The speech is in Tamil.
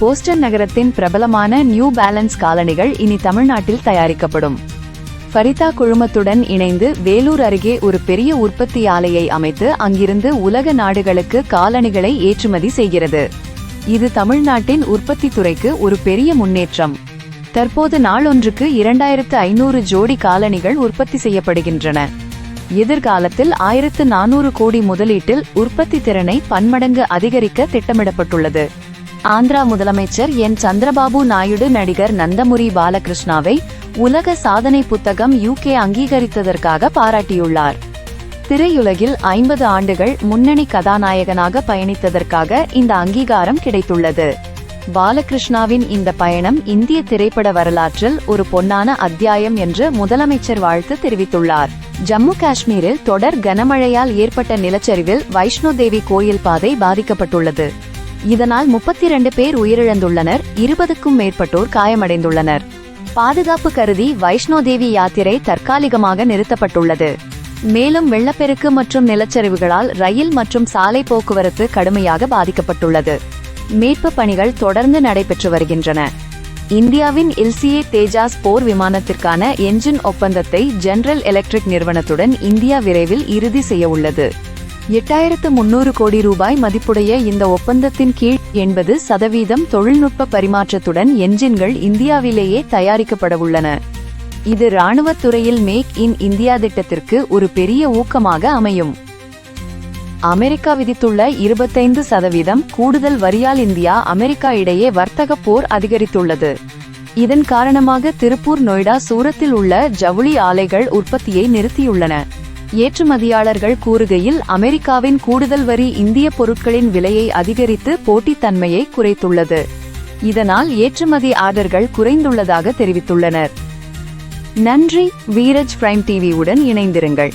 போஸ்டன் நகரத்தின் பிரபலமான நியூ பேலன்ஸ் காலணிகள் இனி தமிழ்நாட்டில் தயாரிக்கப்படும். ஃபரிதா குழுமத்துடன் இணைந்து வேலூர் அருகே ஒரு பெரிய உற்பத்தி ஆலையை அமைத்து அங்கிருந்து உலக நாடுகளுக்கு காலணிகளை ஏற்றுமதி செய்கிறது. இது தமிழ்நாட்டின் உற்பத்தி துறைக்கு ஒரு பெரிய முன்னேற்றம். தற்போது நாளொன்றுக்கு இரண்டாயிரத்து ஐநூறு ஜோடி காலணிகள் உற்பத்தி செய்யப்படுகின்றன. எதிர்காலத்தில் ஆயிரத்து நானூறு கோடி முதலீட்டில் உற்பத்தி திறனை பன்மடங்கு அதிகரிக்க திட்டமிடப்பட்டுள்ளது. ஆந்திரா முதலமைச்சர் என். சந்திரபாபு நாயுடு நடிகர் நந்தமுரி பாலகிருஷ்ணாவை உலக சாதனை புத்தகம் யூகே அங்கீகரித்ததற்காக பாராட்டியுள்ளார். திரையுலகில் ஐம்பது ஆண்டுகள் முன்னணி கதாநாயகனாக பயணித்ததற்காக இந்த அங்கீகாரம் கிடைத்துள்ளது. பாலகிருஷ்ணாவின் இந்த பயணம் இந்திய திரைப்பட வரலாற்றில் ஒரு பொன்னான அத்தியாயம் என்று முதலமைச்சர் வாழ்த்து தெரிவித்துள்ளார். ஜம்மு காஷ்மீரில் தொடர் கனமழையால் ஏற்பட்ட நிலச்சரிவில் வைஷ்ணோ தேவி கோயில் பாதை பாதிக்கப்பட்டுள்ளது. இதனால் முப்பத்தி இரண்டு பேர் உயிரிழந்துள்ளனர் இருபதுக்கும் மேற்பட்டோர் காயமடைந்துள்ளனர். பாதுகாப்பு கருதி வைஷ்ணோ தேவி யாத்திரை தற்காலிகமாக நிறுத்தப்பட்டுள்ளது. மேலும் வெள்ளப்பெருக்கு மற்றும் நிலச்சரிவுகளால் ரயில் மற்றும் சாலை போக்குவரத்து கடுமையாக பாதிக்கப்பட்டுள்ளது. மீட்பு பணிகள் தொடர்ந்து நடைபெற்று வருகின்றன. இந்தியாவின் இல்சிஏ தேஜாஸ் போர் விமானத்திற்கான என்ஜின் ஒப்பந்தத்தை ஜெனரல் எலக்ட்ரிக் நிறுவனத்துடன் இந்தியா விரைவில் இறுதி செய்ய உள்ளது. எட்டாயிரத்து முன்னூறு கோடி ரூபாய் மதிப்புடைய இந்த ஒப்பந்தத்தின் கீழ் எண்பது சதவீதம் தொழில்நுட்ப பரிமாற்றத்துடன் என்ஜின்கள் இந்தியாவிலேயே தயாரிக்கப்படவுள்ளன இது இராணுவத் துறையில் மேக் இன் இந்தியா திட்டத்திற்கு ஒரு பெரிய ஊக்கமாக அமையும். அமெரிக்கா விதித்துள்ள இருபத்தைந்து சதவீதம் கூடுதல் வரியால் இந்தியா அமெரிக்கா இடையே வர்த்தக போர் அதிகரித்துள்ளது. இதன் காரணமாக திருப்பூர் நொய்டா சூரத்தில் உள்ள ஜவுளி ஆலைகள் உற்பத்தியை நிறுத்தியுள்ளன. ஏற்றுமதியாளர்கள் கூறுகையில் அமெரிக்காவின் கூடுதல் வரி இந்திய பொருட்களின் விலையை அதிகரித்து போட்டித்தன்மையை குறைத்துள்ளது. இதனால் ஏற்றுமதி ஆர்டர்கள் குறைந்துள்ளதாக தெரிவித்துள்ளனர். நன்றி வீரஜ் பிரைம் டிவியுடன் இணைந்திருங்கள்.